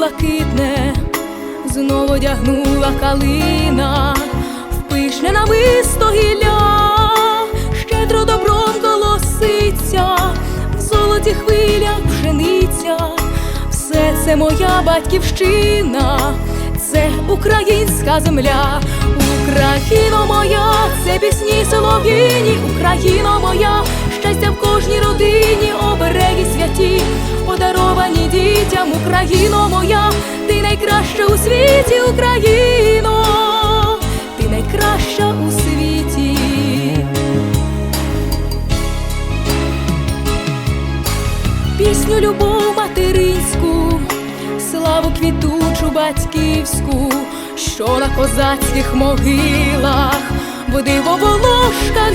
блакитне, знову одягнула калина, в пишне намисто гілля, щедро добром колоситься, в золоті хвилях пшениця, все це моя батьківщина, це українська земля, Україно моя, це пісні солов'їні, Україно моя, Україно моя, ти найкраща у світі, Україно, ти найкраща у світі. Пісню любов материнську, славу квітучу батьківську, що на козацьких могилах в диво волошка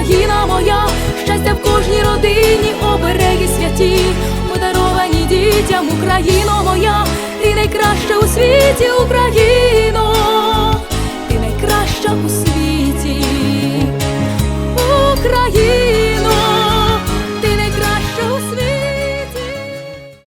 Україна моя, щастя в кожній родині, обереги святі, подаровані дітям, Україно моя, ти найкраща у світі, Україно.